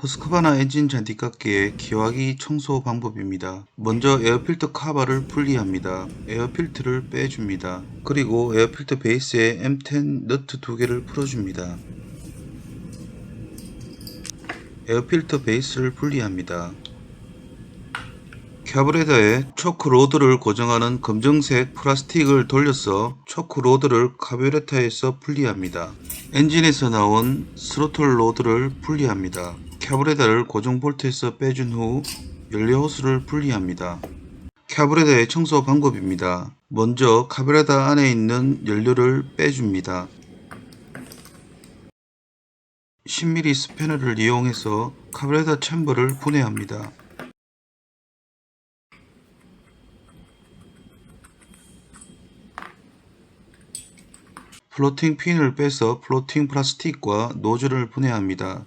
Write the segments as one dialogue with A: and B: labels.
A: 허스크바나 엔진 잔디깎기의 기화기 청소 방법입니다. 먼저 에어필터 카바를 분리합니다. 에어필터를 빼줍니다. 그리고 에어필터 베이스에 M10 너트 두 개를 풀어줍니다. 에어필터 베이스를 분리합니다. 캐브레더에 초크 로드를 고정하는 검정색 플라스틱을 돌려서 초크 로드를 카뷰레터에서 분리합니다. 엔진에서 나온 스로틀 로드를 분리합니다. 캐브레더를 고정 볼트에서 빼준 후 연료 호스를 분리합니다. 캐브레더의 청소 방법입니다. 먼저 카브레더 안에 있는 연료를 빼줍니다. 10mm 스패너를 이용해서 카브레더 챔버를 분해합니다. 플로팅 핀을 빼서 플로팅 플라스틱과 노즐을 분해합니다.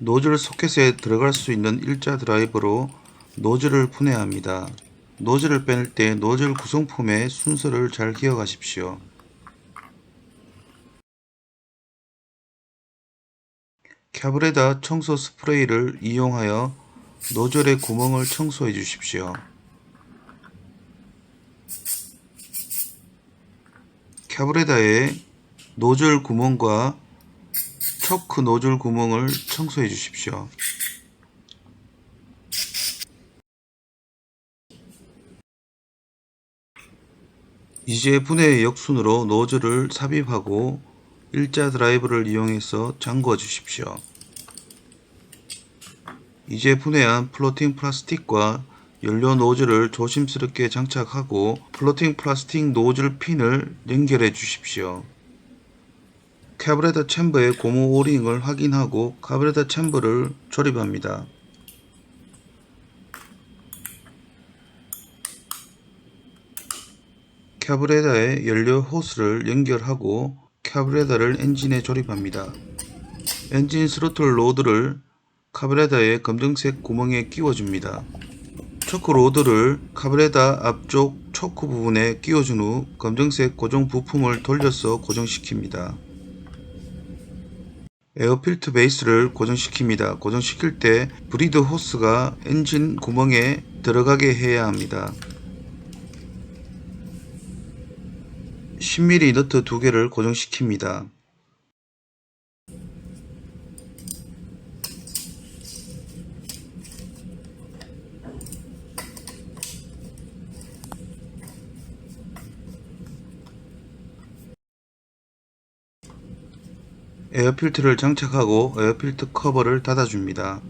A: 노즐 소켓에 들어갈 수 있는 일자 드라이버로 노즐을 분해합니다. 노즐을 빼낼 때 노즐 구성품의 순서를 잘 기억하십시오. 캐브레다 청소 스프레이를 이용하여 노즐의 구멍을 청소해 주십시오. 캐브레다의 노즐 구멍과 초크 노즐 구멍을 청소해 주십시오. 이제 분해 역순으로 노즐을 삽입하고 일자 드라이버를 이용해서 잠궈 주십시오. 이제 분해한 플로팅 플라스틱과 연료 노즐을 조심스럽게 장착하고 플로팅 플라스틱 노즐 핀을 연결해 주십시오. 카브레터 챔버의 고무 오링을 확인하고 카브레터 챔버를 조립합니다. 카브레터에 연료 호스를 연결하고 카브레터를 엔진에 조립합니다. 엔진 스로틀 로드를 카브레터의 검정색 구멍에 끼워줍니다. 초크 로드를 카브레터 앞쪽 초크 부분에 끼워준 후 검정색 고정 부품을 돌려서 고정시킵니다. 에어필터 베이스를 고정시킵니다. 고정시킬 때 브리드 호스가 엔진 구멍에 들어가게 해야 합니다. 10mm 너트 두 개를 고정시킵니다. 에어필터를 장착하고 에어필터 커버를 닫아줍니다.